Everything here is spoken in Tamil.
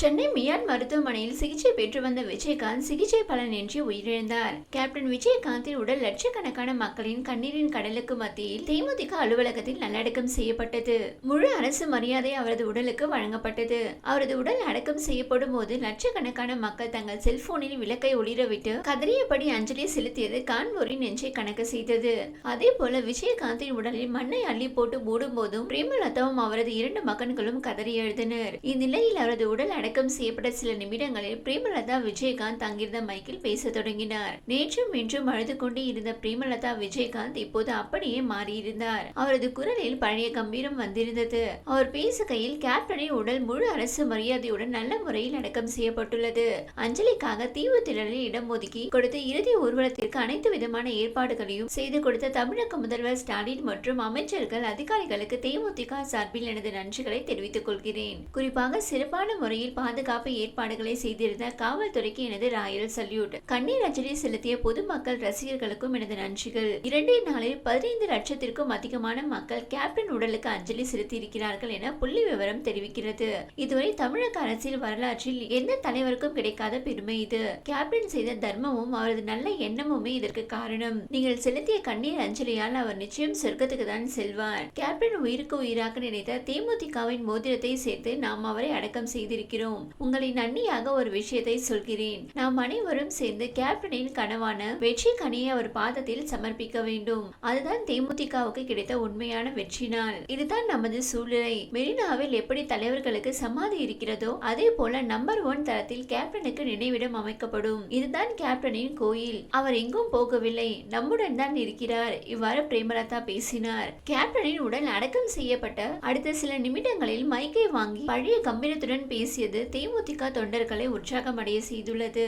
சென்னை மியான் மருத்துவமனையில் சிகிச்சை பெற்று வந்த விஜயகாந்த் சிகிச்சை பலனின்றி உயிரிழந்தார். கேப்டன் விஜயகாந்தின் உடல் லட்சக்கணக்கான மக்களின் கண்ணீரின் கடலுக்கு மத்தியில் தேமுதிக அலுவலகத்தில் நல்லடக்கம் செய்யப்பட்டது. முழு அரசு மரியாதை அவரது உடலுக்கு வழங்கப்பட்டது. அவரது உடல் அடக்கம் செய்யப்படும் போது லட்சக்கணக்கான மக்கள் தங்கள் செல்போனில் விளக்கை ஒளிரவிட்டு கதறியபடி அஞ்சலி செலுத்தியது கான்பூரின் நெஞ்சை கணக்கு செய்தது. அதே போல விஜயகாந்தின் உடலில் மண்ணை அள்ளி போட்டு மூடும் போதும் பிரேமலதாவும் அவரது இரண்டு மகன்களும் கதறி எழுதினர் இந்நிலையில் அவரது உடல் அடக்கம் செய்யப்பட்ட சில நிமிடங்களில் பிரேமலதா விஜயகாந்த் தங்கியிருந்த மைக்கில் பேச தொடங்கினார். நேற்றும் இன்றும் அழுது கொண்டு இருந்த பிரேமலதா விஜயகாந்த் இப்போது அப்படியே மாறியிருந்தார். அவரது குரலில் பழைய கம்பீரம் வந்திருந்தது. அவர் பேசுகையில் கேப்டனின் உடல் முழு அரசு மரியாதையுடன் நல்ல முறையில் அடக்கம் செய்யப்பட்டுள்ளது. அஞ்சலிக்காக தீவு திரளில் இடம் ஒதுக்கி கொடுத்த இறுதி ஊர்வலத்திற்கு அனைத்து விதமான ஏற்பாடுகளையும் செய்து கொடுத்த தமிழக முதல்வர் ஸ்டாலின் மற்றும் அமைச்சர்கள் அதிகாரிகளுக்கு தேமுதிக சார்பில் எனது நன்றிகளை தெரிவித்துக் கொள்கிறேன். குறிப்பாக சிறப்பான முறையில் பாதுகாப்பு ஏற்பாடுகளை செய்திருந்த காவல்துறைக்கு எனது ராயல் சல்யூட். கண்ணீர் அஞ்சலி செலுத்திய பொதுமக்கள் ரசிகர்களுக்கும் எனது நன்றிகள். இரண்டே நாளில் பதினைந்து லட்சத்திற்கும் அதிகமான மக்கள் கேப்டன் உடலுக்கு அஞ்சலி செலுத்தியிருக்கிறார்கள் என புள்ளி விவரம் தெரிவிக்கிறது. இதுவரை தமிழக அரசியல் வரலாற்றில் எந்த தலைவருக்கும் கிடைக்காத பெருமை இது. கேப்டன் செய்த தர்மமும் அவரது நல்ல எண்ணமுமே இதற்கு காரணம். நீங்கள் செலுத்திய கண்ணீர் அஞ்சலியால் அவர் நிச்சயம் சொர்க்கத்துக்கு தான் செல்வார். கேப்டன் உயிருக்கு உயிராக நினைத்த தேமுதிகவின் மோதிரத்தை சேர்த்து நாம் அவரை அடக்கம் செய்திருக்கிறோம். உங்களின் அண்ணியாக ஒரு விஷயத்தை சொல்கிறேன். நாம் அனைவரும் சேர்ந்து கேப்டனின் கனவான வெற்றி கனியை அவர் பாதத்தில் சமர்ப்பிக்க வேண்டும். அதுதான் தேமுதிகவுக்கு கிடைத்த உண்மையான வெற்றி நாள் இதுதான் நமது சூழ்நிலை. மெரினாவில் எப்படி தலைவர்களுக்கு சமாதி இருக்கிறதோ அதே போல நம்பர் ஒன் தரத்தில் கேப்டனுக்கு நினைவிடம் அமைக்கப்படும். இதுதான் கேப்டனின் கோயில். அவர் எங்கும் போகவில்லை. நம்முடன் தான் இருக்கிறார். இவ்வாறு பிரேமலதா பேசினார். கேப்டனின் உடல் அடக்கம் செய்யப்பட்ட அடுத்த சில நிமிடங்களில் மைக்கை வாங்கி பழைய கம்பீரத்துடன் பேசியது தேமுதிக தொண்டர்களை உற்சாகமடைய செய்துள்ளது.